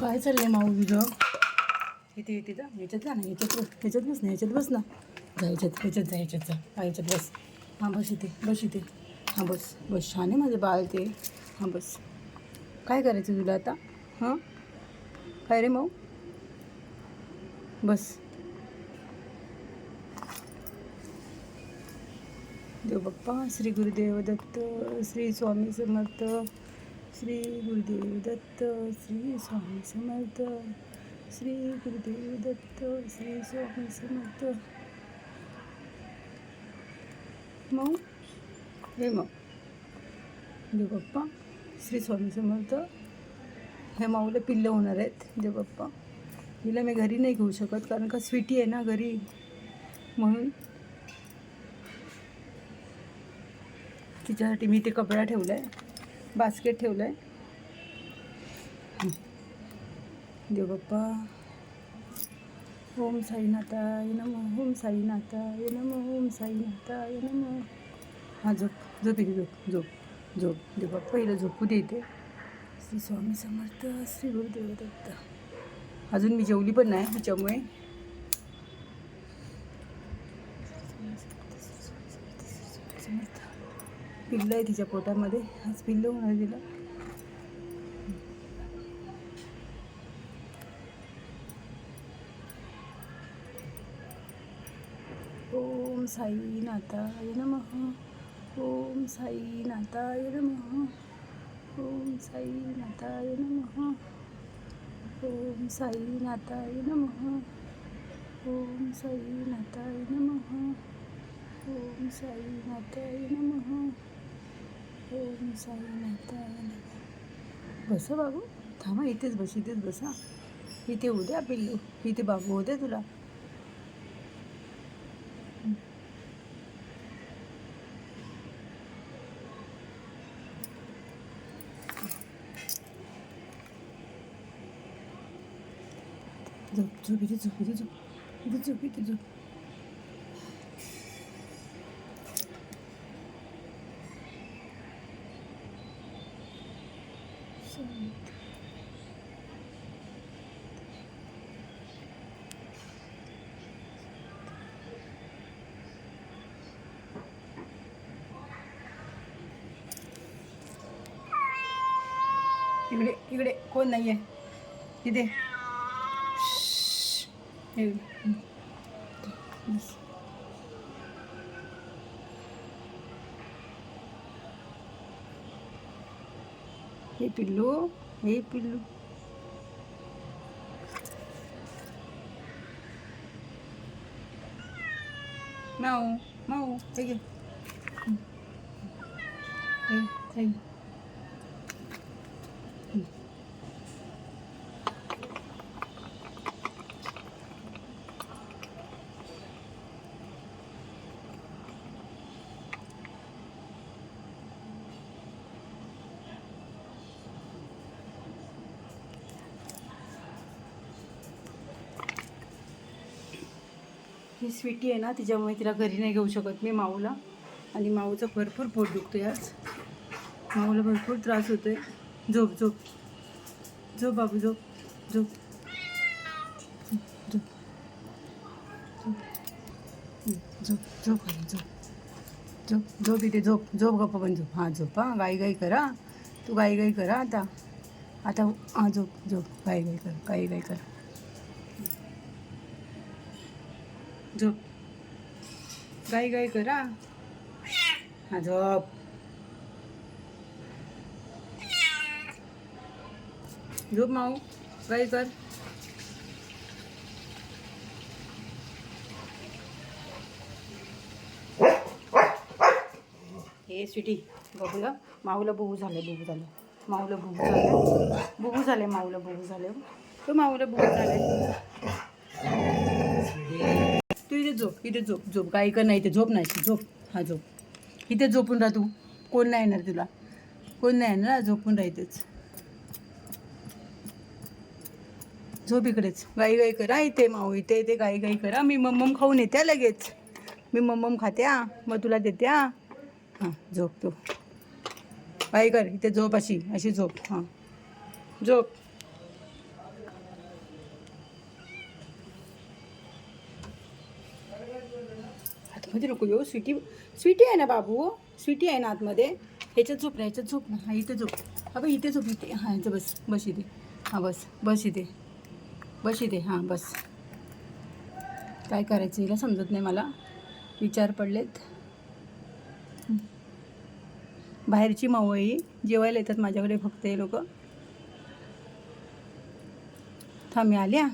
काय चाललंय माऊ तुझं इथे इथे जा ह्याच्यात जा ना ह्याच्यात बस ह्याच्यात बस ना ह्याच्यात बस ना. जा ह्याच्यात ह्याच्यात जा ह्याच्यात जा. हा ह्याच्यात बस. हां बस इथे बस इथे. हां बस बस. छान आहे माझं बाळ ते. हां बस. काय करायचं तुला आता? हां? काय रे माऊ? बस. देव बाप्पा श्री गुरुदेव दत्त श्री स्वामी समर्थ श्री गुरुदेव दत्त श्री स्वामी समर्थ श्री गुरुदेव दत्त श्री स्वामी समर्थ. मग हे मग देवप्पा श्री स्वामी समर्थ. ह्या माऊला पिल्लं होणार आहेत देवप्पा. हिला मी घरी नाही घेऊ शकत कारण का स्वीटी आहे ना घरी. म्हणून तिच्यासाठी मी ते कपडा ठेवला आहे बास्केट ठेवलं आहे देव बाप्पा. ओम साईनाथाय नम ओम साईनाथाय नम ओम साईनाथाय नम. हां झोप झोप इथे झोप झोप झोप. देव बाप्पा हिला झोपू देते श्री स्वामी समर्थ श्री गुरुदेव दत्त. अजून मी जेवली पण नाही त्याच्यामुळे समर्थ पिल्लं आहे तिच्या पोटामध्ये. आज पिल्लं होणार तिला. ओम साईनाथाय नमः. ओम साईनाथाय नमः. ओम साईनाथाय नमः. ओम साईनाथाय नमः. ओम साईनाथाय नमः ओम साईनाथाय नमः ओम साईनाथाय नमः बस बाबू थांबा इथेच बस इथेच बसा. इथे उद्या पिल्लू इथे बाबू होते तुला. झोप झोप इथे झोप इथे झोप इथे झोप इथे झोप. इकडे इकडे कोण नाही आहे इथे श्श्श. हे इकडे. बस. हे पिल्लू हे पिल्लू माऊ माऊ हे घे हं. हे ही स्वीटी आहे ना तिच्यामुळे तिला घरी नाही घेऊ शकत मी माऊला. आणि माऊचं भरपूर पोट दुखतो आज. माऊला भरपूर त्रास होतो आहे झोप झोप. झोप बाबू झोप. झोप. झोप. झोप. झोप. झोप. झोप झोप झोप इथे झोप. झोप गप्पा पण झोप. हां झोप हां. गाई गाई करा. तू गाई गाई करा आता. आता हां झोप झोप. गाई गाई कर गाई गाई कर. झोप. गाई गाई करा. हा झोप. झोप माऊ. गाई कर. हे स्वीटी बघूया माऊला बुबू झालं बुबू झालं माऊला बुबू झालं बुबू झाले माऊला बुबू झाले तो माऊला बुबू झाले इथे झोप इथे झोप झोप. काय कर नाही इथे झोप नाही. झोप. हा झोप. इथे झोपून राह तू. कोण नाही येणार तुला. कोण नाही येणार? झोपून राहतेच झोप इकडेच. गाई गाई करा इथे माऊ. इथे इथे गाई गाई करा. मी मम्मम खाऊन येते लगेच. मी मम्मम खाते मग तुला देते हा हां झोप तू. गाई कर. इथे झोप अशी. अशी झोप. हां. झोप. आतमध्ये नको येऊ. स्वीटी स्वीटी आहे ना बाबू? स्वीटी आहे ना आतमध्ये? ह्याच्यात झोप ना ह्याच्यात झोप ना. हा इथे झोप. हा बघ इथे झोप इथे. हां याचं बस बस इथे. हां बस बस इथे. बस इथे हां बस. काय करायचं हिला समजत नाही मला. विचार पडलेत. बाहेरची मावळी जेवायला येतात माझ्याकडे फक्त हे लोक. थांब मी आल्या